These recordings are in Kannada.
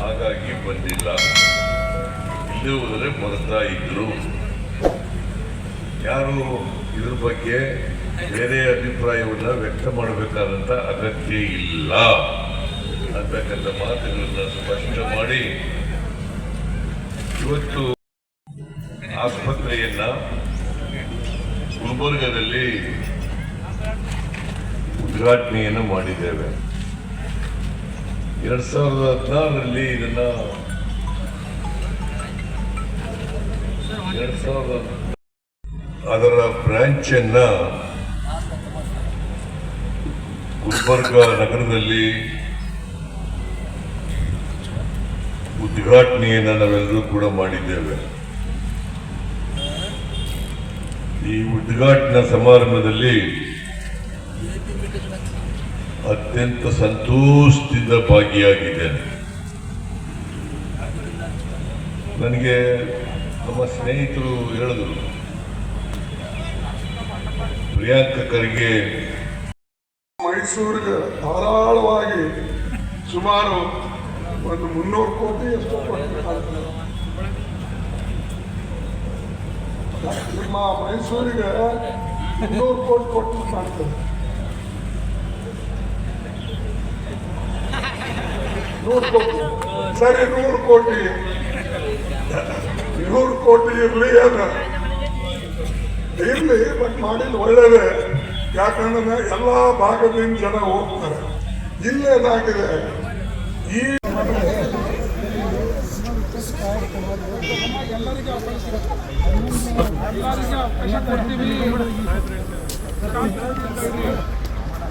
ಹಾಗಾಗಿ ಬಂದಿಲ್ಲ. ಇಲ್ಲಿ ಹೋದರೆ ಬರ್ತಾ ಇದ್ರು. ಯಾರು ಇದ್ರ ಬಗ್ಗೆ ಬೇರೆ ಅಭಿಪ್ರಾಯವನ್ನು ವ್ಯಕ್ತ ಮಾಡಬೇಕಾದಂತ ಅಗತ್ಯ ಇಲ್ಲ. ಅಂತಕ್ಕಂಥ ಮಾತುಗಳನ್ನ ಸ್ಪಷ್ಟ ಮಾಡಿ ಇವತ್ತು ಆಸ್ಪತ್ರೆಯನ್ನ ಗುಲ್ಬರ್ಗದಲ್ಲಿ ಉದ್ಘಾಟನೆಯನ್ನು ಮಾಡಿದ್ದೇವೆ. ಎರಡ್ ಸಾವಿರದ ಹದಿನಾರರಲ್ಲಿ ಇದನ್ನ ಎರಡು ಸಾವಿರದ ಅದರ ಬ್ರಾಂಚ್ ಅನ್ನ ಗುಲ್ಬರ್ಗ ನಗರದಲ್ಲಿ ಉದ್ಘಾಟನೆಯನ್ನು ನಾವೆಲ್ಲರೂ ಕೂಡ ಮಾಡಿದ್ದೇವೆ. ಈ ಉದ್ಘಾಟನಾ ಸಮಾರಂಭದಲ್ಲಿ ಅತ್ಯಂತ ಸಂತೋಷದಿಂದ ಭಾಗಿಯಾಗಿದ್ದೇನೆ. ನನಗೆ ನಮ್ಮ ಸ್ನೇಹಿತರು ಹೇಳಿದರು, ಪ್ರಿಯಾಂಕ ಖರ್ಗೆ. ಮೈಸೂರಿಗೆ ಧಾರಾಳವಾಗಿ ಸುಮಾರು ಒಂದು ಮುನ್ನೂರು ಕೋಟಿ ಎಷ್ಟು. ನಿಮ್ಮ ಮೈಸೂರಿಗೆ ಮುನ್ನೂರು ಕೋಟಿ ಕೊಟ್ಟು ಮಾಡ್ತದೆ ನೂರು ಕೋಟಿ ಸರಿ, ನೂರು ಕೋಟಿ. ನೂರು ಕೋಟಿ ಇರಲಿ ಅದ. ಇರ್ಲಿ ಬಟ್ ಮಾಡಿದ್ದು ಒಳ್ಳೇದೇ. ಯಾಕಂದ್ರೆ ಎಲ್ಲ ಭಾಗದಿಂದ ಜನ ಹೋಗ್ತಾರೆ. ಇಲ್ಲೇನಾಗಿದೆ ಈ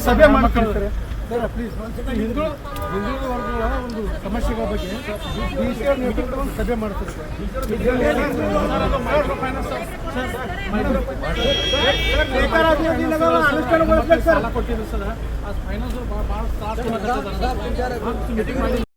ಸಭೆ ಪ್ಲೀಸ್ ಒಂದು ಸಮಸ್ಯೆಗಳ ಬಗ್ಗೆ ಡಿ ಸಿ ಒಂದು ಸಭೆ ಮಾಡ್ತಾರೆ ಸರ್ ಸರ್ ಫೈನಾನ್ಸ್ ಮೀಟಿಂಗ್